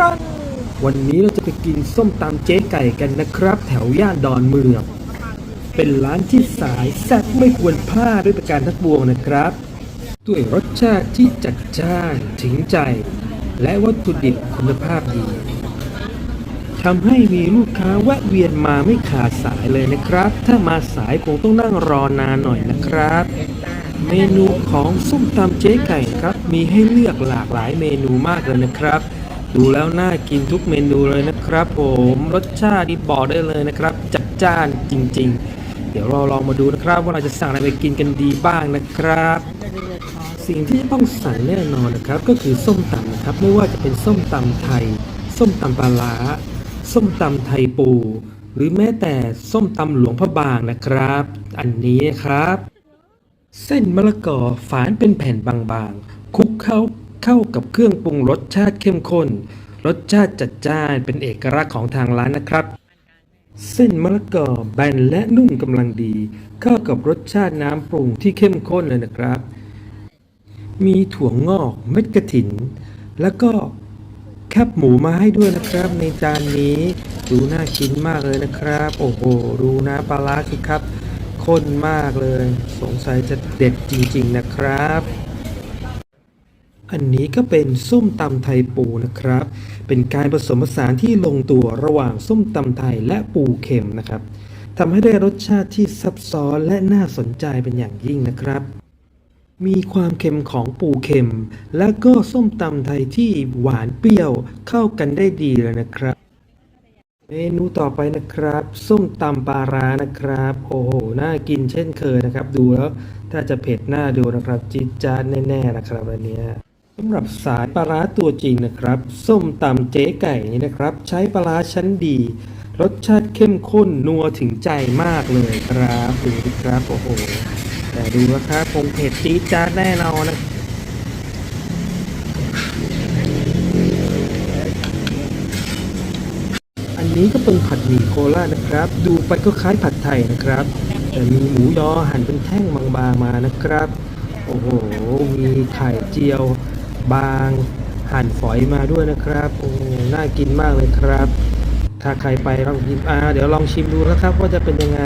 รันวันนี้เราจะไปกินส้มตำเจ๊ไก่กันนะครับ แถวย่านดอนเมืองเป็นร้านที่สายแซ่บไม่ควรพลาดด้วยประการทั้งปวงนะครับ ด้วยรสชาติที่จัดจ้านถึงใจ และวัตถุดิบคุณภาพดีทำให้มีลูกค้าแวะเวียนมาไม่ขาดสายเลยนะครับ ถ้ามาสายคงต้องนั่งรอนานหน่อยนะครับ เมนูของส้มตำเจ๊ไก่ครับ มีให้เลือกหลากหลายเมนูมากเลยนะครับ ดูแล้วน่ากินทุกเมนูเลยนะครับ ผมรสชาตินี่บอกได้เลยนะครับ จัดจ้านจริง ๆ เดี๋ยวเราลองมาดูนะครับ ว่าเราจะสั่งอะไรไปกินกันดีบ้างนะครับ สิ่งที่ต้องสั่งแน่นอนนะครับ ก็คือส้มตำนะครับ ไม่ว่าจะเป็นส้มตำไทย ส้มตำปลาร้าส้มตำไทยปู หรือแม้แต่ส้มตำหลวงพระบางนะครับ อันนี้นะครับ เส้นมะละกอฝานเป็นแผ่นบางๆคลุกเข้า เข้ากับเครื่องปรุงรสชาติเข้มข้น รสชาติจัดจ้านเป็นเอกลักษณ์ของทางร้านนะครับ เส้นมะละกอแบนและนุ่มกำลังดี เข้ากับรสชาติน้ำปรุงที่เข้มข้นเลยนะครับ มีถั่วงอกเม็ดกระถิน แล้วก็แคบหมูมาให้ด้วยนะครับในจานนี้ดูน่ากินมากเลยนะครับ โอ้โหดูนะปลาร้าสิครับข้นมากเลย สงสัยจะเด็ดจริง ๆ นะครับ อันนี้ก็เป็นส้มตำไทยปูนะครับ เป็นการผสมผสานที่ลงตัวระหว่างส้มตำไทยและปูเค็มนะครับทำให้ได้รสชาติที่ซับซ้อนและน่าสนใจเป็นอย่างยิ่งนะครับ มีความเค็มของปูเค็ม และก็ส้มตำไทยที่หวานเปรี้ยวเข้ากันได้ดีเลยนะครับ เมนูต่อไปนะครับ ส้มตำปลาร้านะครับ โอ้โห น่ากินเช่นเคยนะครับ ดูแล้วถ้าจะเผ็ดหน้าดูนะครับ จิ๊ดจ้านแน่ๆนะครับอันนี้ สำหรับสายปลาร้าตัวจริงนะครับ ส้มตำเจ๊ไก่นี่นะครับ ใช้ปลาร้าชั้นดี รสชาติเข้มข้นนัวถึงใจมากเลยครับดูครับโอ้โหแต่ดูราคาคงเผ็ดจี๊ดจ้าดแน่นอนนะอันนี้ก็เป็นผัดหมี่โคราชนะครับ ดูไปก็คล้ายผัดไทยนะครับ แต่มีหมูยอหั่นเป็นแท่งบางๆมานะครับ โอ้โหมีไข่เจียว บางหั่นฝอยมาด้วยนะครับโอ้น่ากินมากเลยครับ ถ้าใครไปลองชิมอ่าเดี๋ยวลองชิมดูนะครับ ว่าจะเป็นยังไง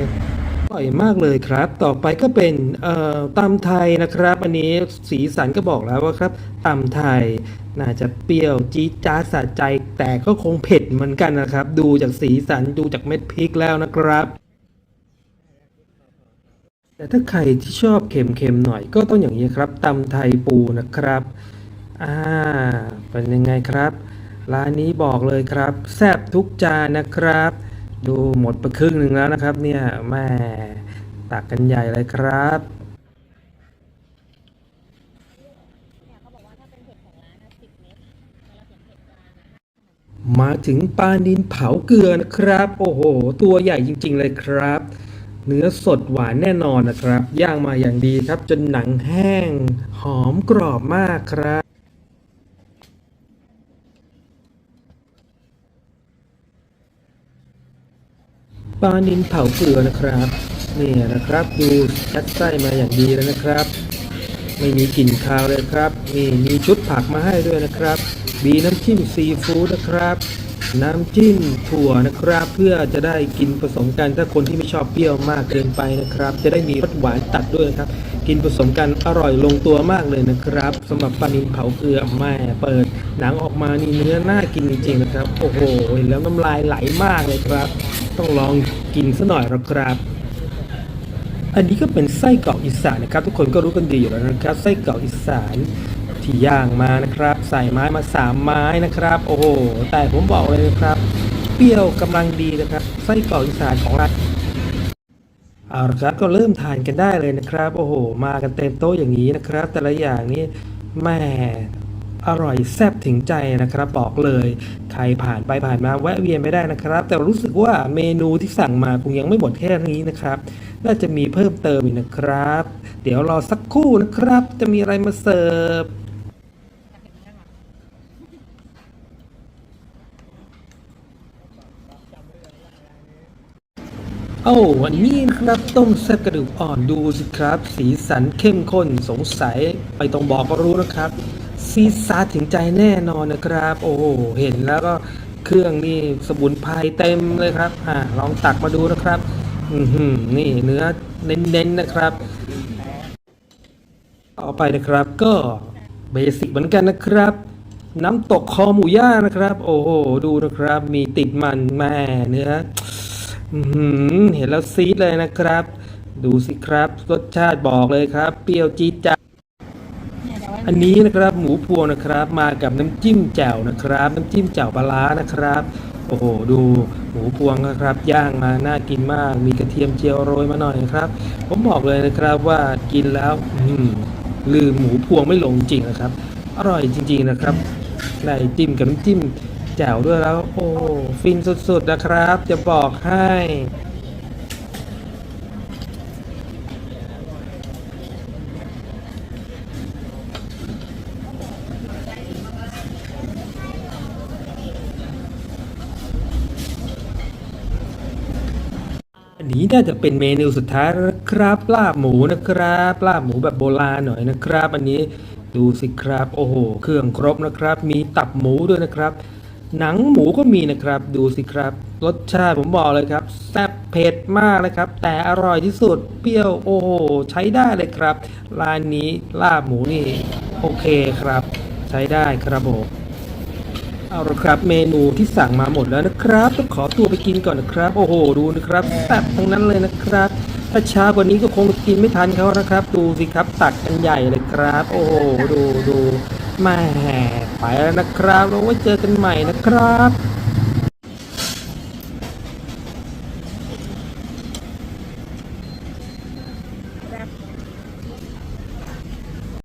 อร่อยมากเลยครับ ต่อไปก็เป็นเอ่อตำไทยนะครับ อันนี้สีสันก็บอกแล้วว่าครับตำไทยน่าจะเปรี้ยวจี๊ดจ๊าสะใจ แต่ก็คงเผ็ดเหมือนกันนะครับ ดูจากสีสันดูจากเม็ดพริกแล้วนะครับแต่ถ้าใครที่ชอบเค็มๆหน่อยก็ต้องอย่างนี้ครับตำไทยปูนะครับ อ่า เป็นยังไงครับ ร้านนี้บอกเลยครับ แซ่บทุกจานนะครับ ดูหมดไปครึ่งหนึ่งแล้วนะครับ เนี่ยแม่ตักกันใหญ่เลยครับ มาถึงปลานินเผาเกลือนะครับ โอ้โห ตัวใหญ่จริง ๆ เลยครับ เนื้อสดหวานแน่นอนนะครับ ย่างมาอย่างดีครับ จนหนังแห้ง หอมกรอบมากครับ ปลานินเผาเกลือนะครับนี่นะครับดูยัดไส้มาอย่างดีแล้วนะครับ ไม่มีกลิ่นคาวเลยครับนี่มีชุดผักมาให้ด้วยนะครับมีน้ำจิ้มซีฟู้ดนะครับ น้ำจิ้มถั่วนะครับ เพื่อจะได้กินผสมกันถ้าคนที่ไม่ชอบเปรี้ยวมากเกินไปนะครับ จะได้มีรสหวานตัดด้วยนะครับ กินผสมกันอร่อยลงตัวมากเลยนะครับสำหรับปลานินเผาเกลือแม่เปิด หนังออกมานี่เนื้อน่ากินจริงๆนะครับ โอ้โหเห็นแล้วน้ำลายไหลมากเลยครับ ต้องลองกินซะหน่อยหรอครับ อันนี้ก็เป็นไส้กรอกอีสานนะครับ ทุกคนก็รู้กันดีอยู่แล้วนะครับ ไส้กรอกอีสานที่ย่างมานะครับ ใส่ไม้มาสามไม้นะครับ โอ้โหแต่ผมบอกเลยนะครับ เปรี้ยวกำลังดีนะครับ ไส้กรอกอีสานของเราเอาละครับก็เริ่มทานกันได้เลยนะครับ โอ้โห มากันเต็มโต๊ะอย่างนี้นะครับ แต่ละอย่างนี้แม่ อร่อยแซ่บถึงใจนะครับบอกเลย ใครผ่านไปผ่านมาแวะเวียนไม่ได้นะครับ แต่รู้สึกว่าเมนูที่สั่งมาคงยังไม่หมดแค่นี้นะครับ น่าจะมีเพิ่มเติมอีกนะครับ เดี๋ยวรอสักครู่นะครับ จะมีอะไรมาเสิร์ฟโอ้วันนี้นะครับต้มแซ่บกระดูกอ่อนดูสิครับ สีสันเข้มข้นสงสัยไปตรงบอกก็รู้นะครับ ซีดซาถึงใจแน่นอนนะครับ โอ้โหเห็นแล้วก็เครื่องนี่สมุนไพรเต็มเลยครับอ่าลองตักมาดูนะครับ อือหือนี่เนื้อเน้นๆนะครับ ต่อไปนะครับก็เบสิกเหมือนกันนะครับ น้ำตกคอหมูย่างนะครับ โอ้โหดูนะครับ มีติดมันแม่เนื้ออื้อหือเห็นแล้วซีดเลยนะครับ ดูสิครับรสชาติบอกเลยครับ เปรี้ยวจี๊ดจ๊า อันนี้นะครับหมูพวงนะครับมากับน้ำจิ้มแจ่วนะครับ น้ำจิ้มแจ่วปลาร้านะครับ โอ้โหดูหมูพวงนะครับ ย่างมาน่ากินมาก มีกระเทียมเจียวโรยมาหน่อยนะครับ ผมบอกเลยนะครับว่ากินแล้วอืลืมหมูพวงไม่ลงจริงนะครับ อร่อยจริง ๆนะครับได้จิ้มกับน้ำจิ้มแจ่วด้วยแล้ว โอ้ฟินสุดๆนะครับ จะบอกให้ อันนี้น่าจะเป็นเมนูสุดท้ายนะครับลาบหมูนะครับลาบหมูแบบโบราณหน่อยนะครับ อันนี้ดูสิครับโอ้โห เครื่องครบนะครับ มีตับหมูด้วยนะครับ หนังหมูก็มีนะครับ ดูสิครับ รสชาติผมบอกเลยครับแซ่บเผ็ดมากนะครับ แต่อร่อยที่สุดเปรี้ยวโอ้โหใช้ได้เลยครับร้านนี้ลาบหมูนี่โอเคครับ ใช้ได้ครับผม เอาละครับเมนูที่สั่งมาหมดแล้วนะครับต้องขอตัวไปกินก่อนนะครับ โอ้โหดูนะครับแซ่บทั้งนั้นเลยนะครับ ถ้าช้ากว่านี้ก็คงกินไม่ทันเขานะครับ ดูสิครับตักกันใหญ่เลยครับ โอ้โหดูดูแม่ไปแล้วนะครับเราไว้เจอกันใหม่นะครับ